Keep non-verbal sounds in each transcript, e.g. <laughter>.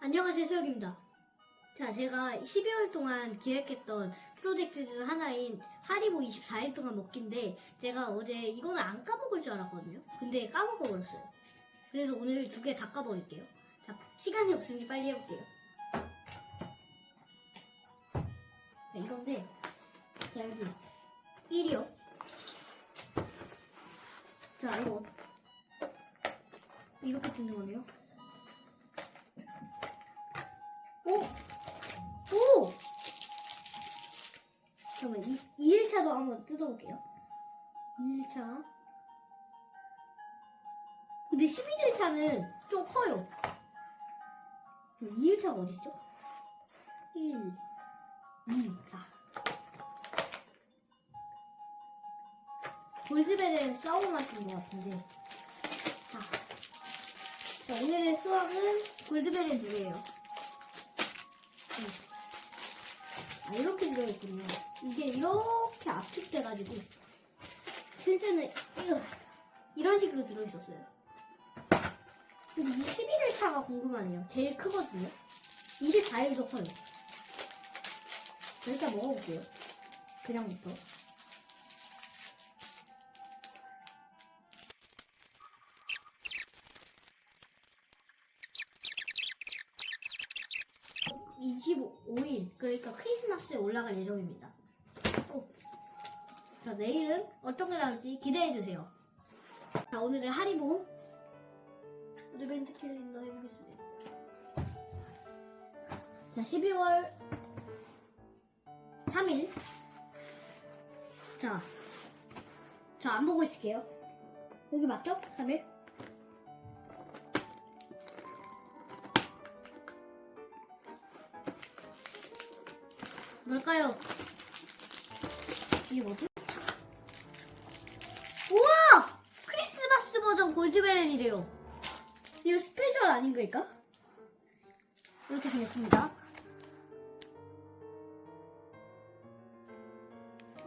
안녕하세요, 수혁입니다. 자, 제가 12월 동안 기획했던 프로젝트 중 하나인 하리보 24일 동안 먹기인데, 제가 어제 이거는 안 까먹을 줄 알았거든요. 근데 까먹어버렸어요. 그래서 오늘 두 개 다 까버릴게요. 자, 시간이 없으니 빨리 해볼게요. 자, 이건데, 자, 여기 1이요. 자, 이거 이렇게 뜯는 거네요. 오! 오! 잠깐만, 이, 2일차도 한번 뜯어볼게요. 2일차. 근데 11일차는 좀 커요. 2일차가 어딨죠? 1, 2, 4. 골드벨은 싸움 맛인 것 같은데. 자, 자, 오늘의 수학은 골드벨은 두 개예요. 아, 이렇게 들어있군요. 이게 이렇게 압축돼가지고, 실제는, 이런 식으로 들어있었어요. 근데 21일 차가 궁금하네요. 제일 크거든요. 24일도 커요. 일단 먹어볼게요. 그냥부터. 25일 그러니까 크리스마스에 올라갈 예정입니다. 오. 자 내일은 어떤 게 나올지 기대해 주세요. 자 오늘의 하리보 리벤트 캘린더 해보겠습니다. 자 12월 3일 자 저 안 보고 있을게요. 여기 맞죠? 3일? 뭘까요? 이게 뭐지? 우와! 크리스마스 버전 골드베렌이래요. 이거 스페셜 아닌 걸까? 이렇게 생겼습니다.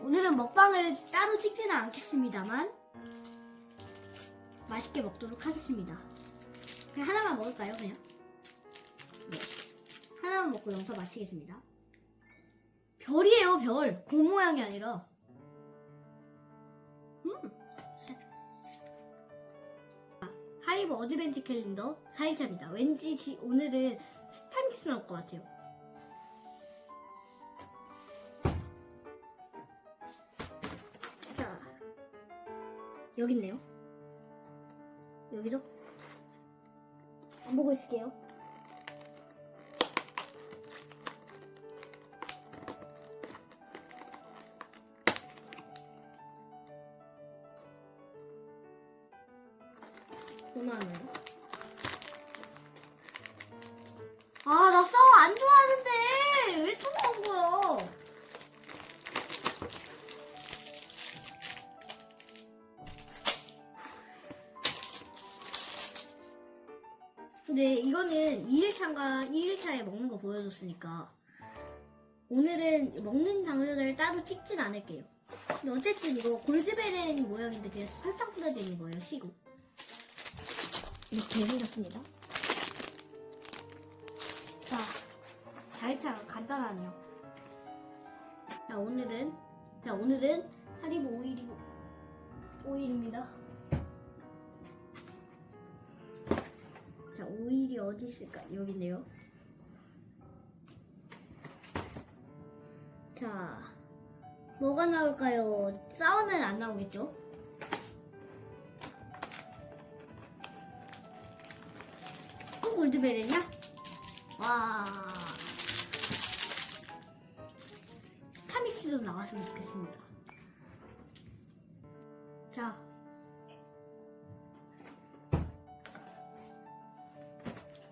오늘은 먹방을 따로 찍지는 않겠습니다만 맛있게 먹도록 하겠습니다. 그냥 하나만 먹을까요, 그냥? 네. 하나만 먹고 영상 마치겠습니다. 별이에요, 별. 곰 모양이 아니라. 음. 아, 하리보 어드벤트 캘린더 4일차입니다. 왠지 지- 오늘은 스타믹스 나올 것 같아요. 자, 여기 있네요. 여기죠? 안 보고 있을게요. 아, 나 싸워 안 좋아하는데! 왜 통화한 거야? 근데 이거는 2일차인가 1일차에 먹는 거 보여줬으니까 오늘은 먹는 장면을 따로 찍진 않을게요. 근데 어쨌든 이거 골드베렌 모양인데 그냥 설탕 뿌려져 있는 거예요, 시고. 이렇게 생겼습니다. 자, 4일차 간단하네요. 자, 오늘은, 자, 오늘은 하리보 오일이, 오일입니다. 자, 오일이 어디 있을까? 여기 있네요. 자, 뭐가 나올까요? 싸우는 안 나오겠죠? 또 골드베리냐? 와. 카믹스 좀 나왔으면 좋겠습니다. 자.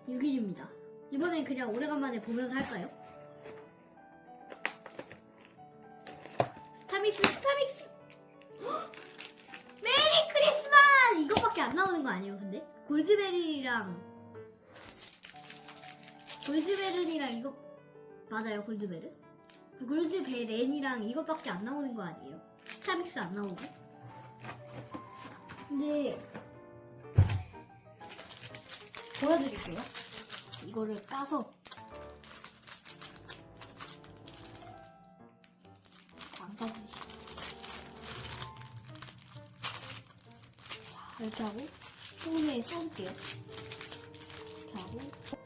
유기류입니다. 이번엔 그냥 오래간만에 보면서 할까요? 스타믹스, 스타믹스! 헉! <gasps> 메리 크리스마스! 이것밖에 안 나오는 거 아니에요, 근데? 골드베리랑 골드베른이랑 이거 맞아요 골드베른? 골드베렌이랑 이것밖에 안 나오는 거 아니에요? 스타믹스 안 나오고 근데 보여드릴게요 이거를 까서 안 까지지. 자, 이렇게 하고 손에 쏠게요. 이렇게 하고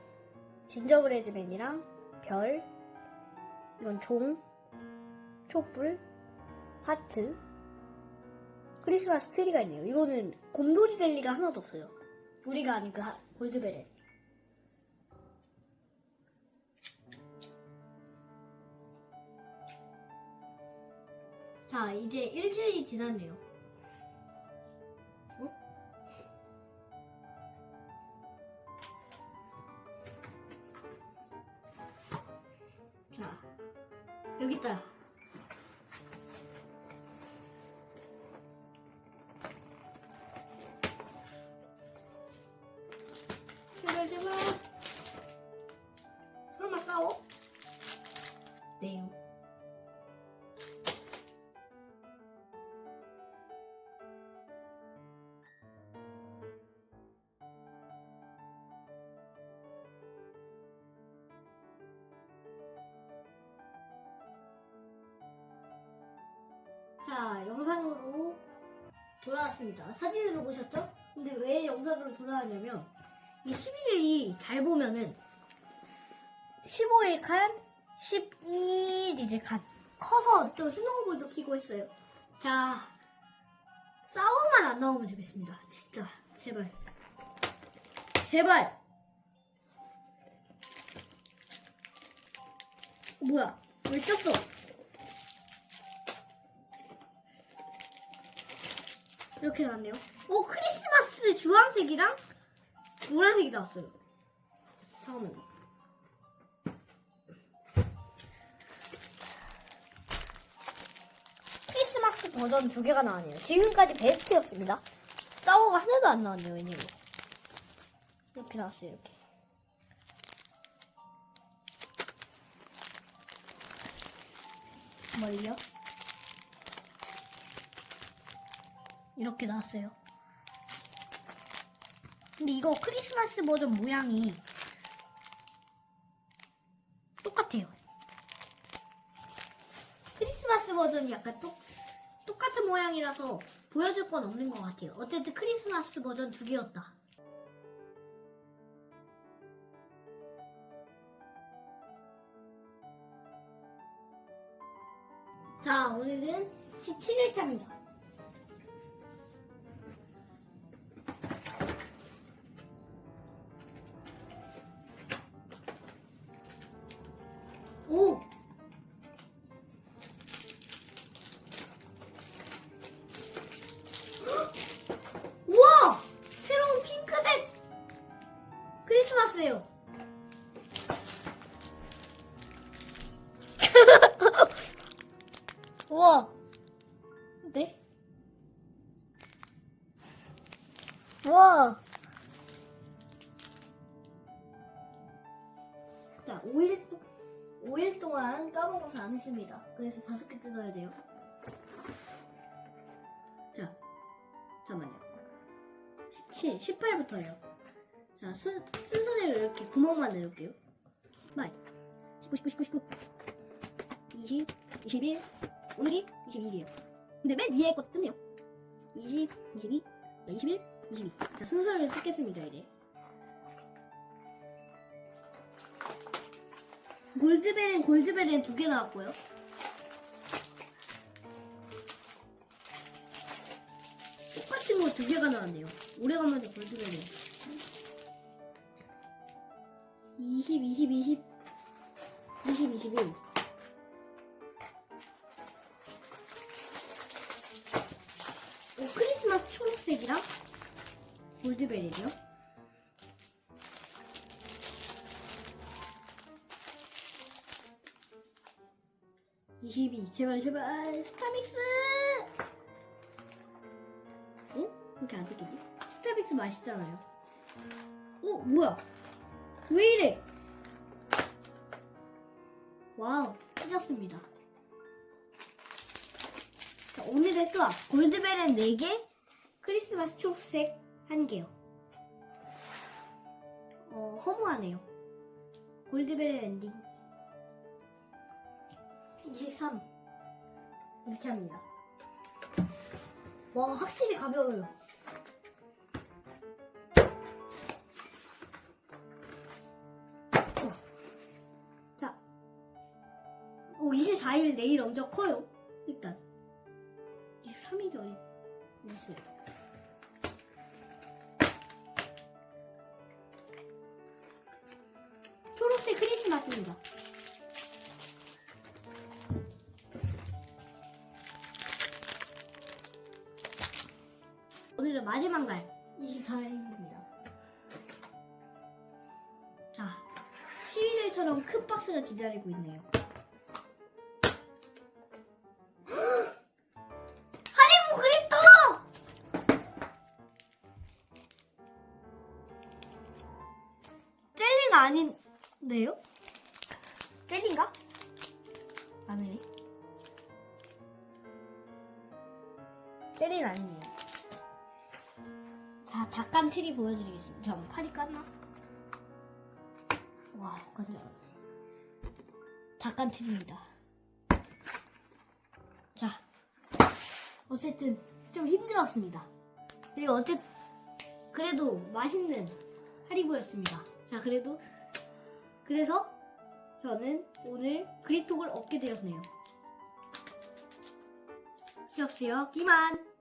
진저브레드맨이랑 별 이건 종 촛불 하트 크리스마스 트리가 있네요. 이거는 곰돌이 될 리가 하나도 없어요. 우리가 아닌 그 하- 골드베레. 자, 이제 일주일이 지났네요. 여기 있다. 제발 제발. 자, 영상으로 돌아왔습니다. 사진으로 보셨죠? 근데 왜 영상으로 돌아왔냐면, 이 11일이 잘 보면은 15일 칸, 12일 칸 커서 좀 스노우볼도 키고 했어요. 자, 싸움만 안 나오면 좋겠습니다. 진짜 제발, 제발. 어, 뭐야? 왜 꼈어? 이렇게 나왔네요. 오 크리스마스 주황색이랑 노란색이 나왔어요. 잠깐만요. 크리스마스 버전 두 개가 나왔네요. 지금까지 베스트였습니다. 싸워가 하나도 안 나왔네요, 왜냐면. 이렇게 나왔어요, 이렇게. 멀리요? 이렇게 나왔어요. 근데 이거 크리스마스 버전 모양이 똑같아요. 크리스마스 버전이 약간 똑, 똑같은 모양이라서 보여줄 건 없는 것 같아요. 어쨌든 크리스마스 버전 두 개였다. 자, 오늘은 17일차입니다. 오! <gasps> 우와! 새로운 핑크색! 크리스마스예요. <laughs> 우와! 네? 우와! 자, 5일, 5일 동안 까먹어서 안 했습니다. 그래서 다섯 개 뜯어야 돼요. 자, 잠깐만요. 17, 18부터예요. 자, 순, 순서대로 이렇게 구멍만 내볼게요. 18, 19, 19, 19, 20, 21, 오늘이 22일이에요. 근데 맨 위에 거 뜨네요. 20, 22, 21, 22. 자, 순서를 뜯겠습니다, 이제. 골드벨은 골드벨은 두 개 나왔고요. 똑같은 거 두 개가 나왔네요. 오래간만에 골드벨이. 20, 20, 20, 20, 21. 오, 크리스마스 초록색이랑 골드벨이죠. 이십이 제발 제발 스타믹스! 어? 이렇게 안 뜯기지? 스타믹스 맛있잖아요. 어? 뭐야? 왜 이래? 와우 찢었습니다. 자, 오늘의 수학 골드벨은 4개 크리스마스 초록색 1개요. 어 허무하네요. 골드벨 엔딩 23 1차입니다 와 확실히 가벼워요 어. 자, 오 24일 내일 엄청 커요 일단 23일이 어디 있어요 초록색 크리스마스입니다. 오늘은 마지막 날 24일입니다. 자, 11일처럼 큰 박스가 기다리고 있네요. <gasps> 하리보 그립터! 젤리가 아닌데요? 젤리인가? 아니네. 젤리는 아니에요. 자, 닭간 트리 보여드리겠습니다. 잠깐 팔이 깠나? 와, 놀랐네. 닭간 트리입니다. 자, 어쨌든 좀 힘들었습니다. 그리고 어쨌든 그래도 맛있는 하리보였습니다. 자, 그래도 그래서 저는 오늘 그립톡을 얻게 되었네요. 수고하셨어요. 이만.